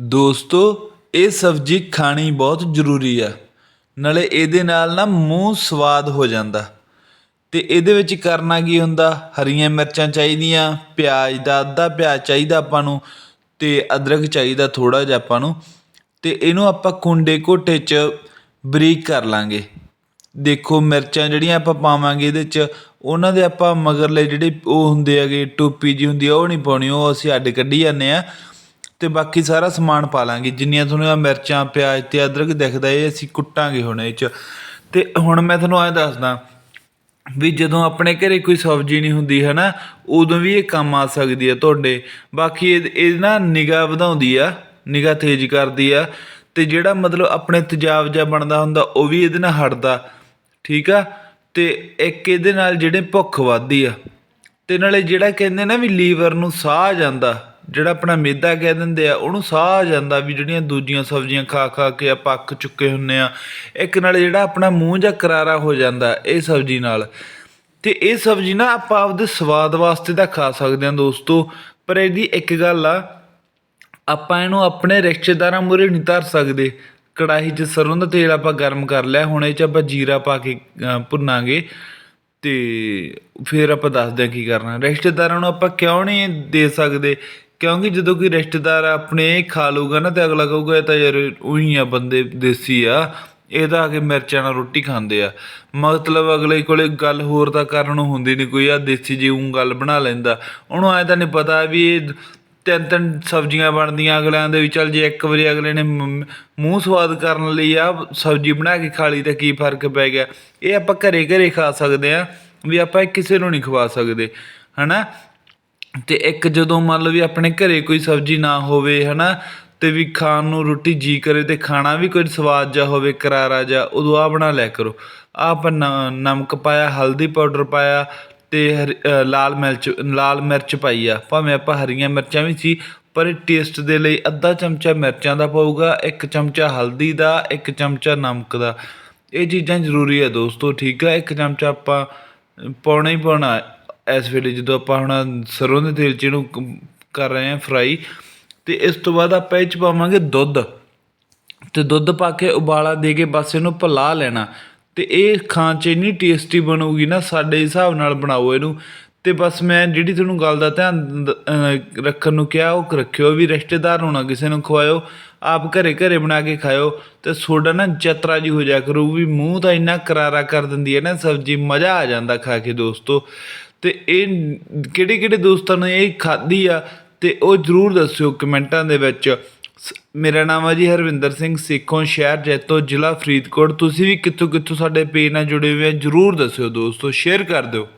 ਦੋਸਤੋ, ਇਹ ਸਬਜ਼ੀ ਖਾਣੀ ਬਹੁਤ ਜ਼ਰੂਰੀ ਆ। ਨਾਲੇ ਇਹਦੇ ਨਾਲ ਨਾ ਮੂੰਹ ਸਵਾਦ ਹੋ ਜਾਂਦਾ। ਤੇ ਇਹਦੇ ਵਿੱਚ ਕਰਨਾ ਕੀ ਹੁੰਦਾ? ਹਰੀਆਂ ਮਿਰਚਾਂ ਚਾਹੀਦੀਆਂ, ਪਿਆਜ਼ ਦਾ ਅੱਧਾ, ਪਿਆਜ਼ ਚਾਹੀਦਾ ਆਪਾਂ ਨੂੰ ਤੇ ਅਦਰਕ ਚਾਹੀਦਾ ਥੋੜਾ ਜਿਹਾ ਆਪਾਂ ਨੂੰ। ਤੇ ਇਹਨੂੰ ਆਪਾਂ ਕੁੰਡੇ ਘੋਟੇ 'ਚ ਬਰੀਕ ਕਰ ਲਾਂਗੇ। ਦੇਖੋ, ਮਿਰਚਾਂ ਜਿਹੜੀਆਂ ਆਪਾਂ ਪਾਵਾਂਗੇ ਇਹਦੇ 'ਚ, ਉਹਨਾਂ ਦੇ ਆਪਾਂ ਮਗਰਲੇ ਜਿਹੜੇ ਉਹ ਹੁੰਦੇ ਹੈਗੇ, ਟੋਪੀ ਜੀ ਹੁੰਦੀ ਆ, ਉਹ ਨਹੀਂ ਪਾਉਣੀ, ਉਹ ਅਸੀਂ ਅੱਡ ਕੱਢੀ ਜਾਂਦੇ ਆ। ਅਤੇ ਬਾਕੀ ਸਾਰਾ ਸਮਾਨ ਪਾ ਲਾਂਗੇ। ਜਿੰਨੀਆਂ ਤੁਹਾਨੂੰ ਆਹ ਮਿਰਚਾਂ, ਪਿਆਜ਼ ਅਤੇ ਅਦਰਕ ਦਿਖਦਾ ਇਹ ਅਸੀਂ ਕੁੱਟਾਂਗੇ ਹੁਣ ਇਹ 'ਚ। ਅਤੇ ਹੁਣ ਮੈਂ ਤੁਹਾਨੂੰ ਐਂ ਦੱਸਦਾ ਵੀ ਜਦੋਂ ਆਪਣੇ ਘਰੇ ਕੋਈ ਸਬਜ਼ੀ ਨਹੀਂ ਹੁੰਦੀ ਹੈ ਨਾ ਉਦੋਂ ਵੀ ਇਹ ਕੰਮ ਆ ਸਕਦੀ ਹੈ ਤੁਹਾਡੇ। ਬਾਕੀ ਇਹ ਇਹ ਨਾ ਨਿਗਾਹ ਵਧਾਉਂਦੀ ਆ, ਨਿਗਾਹ ਤੇਜ਼ ਕਰਦੀ ਆ ਅਤੇ ਜਿਹੜਾ ਮਤਲਬ ਆਪਣੇ ਤੇਜ਼ਾਬ ਜਿਹਾ ਬਣਦਾ ਹੁੰਦਾ, ਉਹ ਵੀ ਇਹਦੇ ਨਾਲ ਹਟਦਾ, ਠੀਕ ਆ? ਅਤੇ ਇੱਕ ਇਹਦੇ ਨਾਲ ਜਿਹੜੇ ਭੁੱਖ ਵੱਧਦੀ ਆ ਅਤੇ ਨਾਲੇ ਜਿਹੜਾ ਕਹਿੰਦੇ ਨਾ ਵੀ ਲੀਵਰ ਨੂੰ ਸਾਹ ਆ ਜਾਂਦਾ ਜਿਹੜਾ ਆਪਣਾ ਮਿਹਦਾ ਕਹਿ ਦਿੰਦੇ ਆ, ਉਹਨੂੰ ਸਾਹ ਆ ਜਾਂਦਾ ਵੀ ਜਿਹੜੀਆਂ ਦੂਜੀਆਂ ਸਬਜ਼ੀਆਂ ਖਾ ਖਾ ਕੇ ਆਪਾਂ ਅੱਕ ਚੁੱਕੇ ਹੁੰਨੇ ਆ। ਇੱਕ ਨਾਲ ਜਿਹੜਾ ਆਪਣਾ ਮੂੰਹ ਜਾਂ ਕਰਾਰਾ ਹੋ ਜਾਂਦਾ ਇਹ ਸਬਜ਼ੀ ਨਾਲ। ਤੇ ਇਹ ਸਬਜ਼ੀ ਨਾ ਆਪਾਂ ਆਪਦੇ ਸਵਾਦ ਵਾਸਤੇ ਤਾਂ ਖਾ ਸਕਦੇ ਹਾਂ ਦੋਸਤੋ, ਪਰ ਇਹਦੀ ਇੱਕ ਗੱਲ ਆ, ਆਪਾਂ ਇਹਨੂੰ ਆਪਣੇ ਰਿਸ਼ਤੇਦਾਰਾਂ ਮੂਹਰੇ ਨਹੀਂ ਧਰ ਸਕਦੇ। ਕੜਾਹੀ 'ਚ ਸਰੋਂ ਦਾ ਤੇਲ ਆਪਾਂ ਗਰਮ ਕਰ ਲਿਆ, ਹੁਣ ਇਹ 'ਚ ਆਪਾਂ ਜੀਰਾ ਪਾ ਕੇ ਭੁੰਨਾਂਗੇ। ਤੇ ਫਿਰ ਆਪਾਂ ਦੱਸਦੇ ਹਾਂ ਕੀ ਕਰਨਾ। ਰਿਸ਼ਤੇਦਾਰਾਂ ਨੂੰ ਆਪਾਂ ਕਿਉਂ ਨਹੀਂ ਦੇ ਸਕਦੇ? ਕਿਉਂਕਿ ਜਦੋਂ ਕੋਈ ਰਿਸ਼ਤੇਦਾਰ ਆਪਣੇ ਖਾ ਲਊਗਾ ਨਾ ਤੇ ਅਗਲਾ ਕਹੂਗਾ, ਇਹ ਤਾਂ ਯਾਰ ਉਹੀ ਆ ਬੰਦੇ ਦੇਸੀ ਆ, ਇਹ ਤਾਂ ਆ ਕੇ ਮਿਰਚਾਂ ਨਾਲ ਰੋਟੀ ਖਾਂਦੇ ਆ। ਮਤਲਬ ਅਗਲੇ ਕੋਲੇ ਗੱਲ ਹੋਰ ਤਾਂ ਕਰਨ ਨੂੰ ਹੁੰਦੀ ਨਹੀਂ ਕੋਈ, ਆ ਦੇਸੀ ਜੀ ਉਂ ਗੱਲ ਬਣਾ ਲੈਂਦਾ। ਉਹਨੂੰ ਐ ਤਾਂ ਨਹੀਂ ਪਤਾ ਵੀ ਇਹ ਤਿੰਨ ਤਿੰਨ ਸਬਜ਼ੀਆਂ ਬਣਦੀਆਂ ਅਗਲਿਆਂ ਦੇ ਵੀ, ਚੱਲ ਜੇ ਇੱਕ ਵਾਰੀ ਅਗਲੇ ਨੇ ਮੂੰਹ ਸਵਾਦ ਕਰਨ ਲਈ ਆ ਸਬਜ਼ੀ ਬਣਾ ਕੇ ਖਾ ਲਈ ਤਾਂ ਕੀ ਫ਼ਰਕ ਪੈ ਗਿਆ? ਇਹ ਆਪਾਂ ਘਰੇ ਘਰੇ ਖਾ ਸਕਦੇ ਆ, ਵੀ ਆਪਾਂ ਇਹ ਕਿਸੇ ਨੂੰ ਨਹੀਂ ਖਵਾ ਸਕਦੇ, ਹਨਾ? ਅਤੇ ਇੱਕ ਜਦੋਂ ਮੰਨ ਲਓ ਵੀ ਆਪਣੇ ਘਰ ਕੋਈ ਸਬਜ਼ੀ ਨਾ ਹੋਵੇ ਹੈ ਨਾ ਤੇ ਵੀ ਖਾਣ ਨੂੰ ਰੋਟੀ ਜੀਅ ਕਰੇ ਅਤੇ ਖਾਣਾ ਵੀ ਕੋਈ ਸਵਾਦ ਜਿਹਾ ਹੋਵੇ, ਕਰਾਰਾ ਜਿਹਾ, ਉਦੋਂ ਆਹ ਬਣਾ ਲਿਆ ਕਰੋ। ਆਹ ਆਪਾਂ ਨ- ਨਮਕ ਪਾਇਆ, ਹਲਦੀ ਪਾਊਡਰ ਪਾਇਆ ਅਤੇ ਹਰੀ- ਲਾਲ ਮਿਰਚ ਲਾਲ ਮਿਰਚ ਪਾਈ ਆ। ਭਾਵੇਂ ਆਪਾਂ ਹਰੀਆਂ ਮਿਰਚਾਂ ਵੀ ਸੀ, ਪਰ ਇਹ ਟੇਸਟ ਦੇ ਲਈ ਅੱਧਾ ਚਮਚਾ ਮਿਰਚਾਂ ਦਾ ਪਊਗਾ, ਇੱਕ ਚਮਚਾ ਹਲਦੀ ਦਾ, ਇੱਕ ਚਮਚਾ ਨਮਕ ਦਾ। ਇਹ ਚੀਜ਼ਾਂ ਜ਼ਰੂਰੀ ਆ ਦੋਸਤੋ, ਠੀਕ ਆ? ਇੱਕ ਚਮਚਾ ਆਪਾਂ ਪਾਉਣਾ ਹੀ ਪਾਉਣਾ। ਇਸ ਵੇਲੇ ਜਦੋਂ ਆਪਾਂ ਹੁਣ ਸਰ੍ਹੋਂ ਦੇ ਤੇਲ 'ਚ ਇਹਨੂੰ ਕਰ ਰਹੇ ਹਾਂ ਫਰਾਈ ਅਤੇ ਇਸ ਤੋਂ ਬਾਅਦ ਆਪਾਂ ਇਹ 'ਚ ਪਾਵਾਂਗੇ ਦੁੱਧ। ਅਤੇ ਦੁੱਧ ਪਾ ਕੇ ਉਬਾਲਾ ਦੇ ਕੇ ਬਸ ਇਹਨੂੰ ਭੁਲਾ ਲੈਣਾ। ਅਤੇ ਇਹ ਖਾਣ 'ਚ ਇੰਨੀ ਟੇਸਟੀ ਬਣੂਗੀ ਨਾ, ਸਾਡੇ ਹਿਸਾਬ ਨਾਲ ਬਣਾਓ ਇਹਨੂੰ। ਤੇ ਬਸ ਮੈਂ ਜਿਹੜੀ ਤੁਹਾਨੂੰ ਗੱਲ ਦਾ ਧਿਆਨ ਰੱਖਣ ਨੂੰ ਕਿਹਾ, ਉਹ ਰੱਖਿਓ ਵੀ ਰਿਸ਼ਤੇਦਾਰ ਹੋਣਾ, ਕਿਸੇ ਨੂੰ ਖਵਾਇਓ, ਆਪ ਘਰੇ ਘਰੇ ਬਣਾ ਕੇ ਖਾਇਓ। ਤੇ ਸੋਡਾ ਨਾ ਚਤਰਾ ਜੀ ਹੋ ਜਾ ਕਰੂ, ਵੀ ਮੂੰਹ ਤਾਂ ਇੰਨਾ ਕਰਾਰਾ ਕਰ ਦਿੰਦੀ ਹੈ ਨਾ ਸਬਜ਼ੀ, ਮਜ਼ਾ ਆ ਜਾਂਦਾ ਖਾ ਕੇ ਦੋਸਤੋ। ਅਤੇ ਇਹ ਕਿਹੜੇ ਕਿਹੜੇ ਦੋਸਤਾਂ ਨੇ ਇਹ ਖਾਧੀ ਆ? ਅਤੇ ਉਹ ਜਰੂਰ ਦੱਸਿਓ ਕਮੈਂਟਾਂ ਦੇ ਵਿੱਚ। ਸ- ਮੇਰਾ ਨਾਮ ਆ ਜੀ ਹਰਵਿੰਦਰ ਸਿੰਘ, ਸੇਖੋਂ ਸ਼ਹਿਰ ਜੈਤੋ, ਜ਼ਿਲ੍ਹਾ ਫਰੀਦਕੋਟ। ਤੁਸੀਂ ਵੀ ਕਿੱਥੋਂ ਕਿੱਥੋਂ ਸਾਡੇ ਪੇਜ ਨਾਲ ਜੁੜੇ ਹੋਏ ਆ, ਜਰੂਰ ਦੱਸਿਓ ਦੋਸਤੋ ਸ਼ੇਅਰ ਕਰ ਦਿਓ।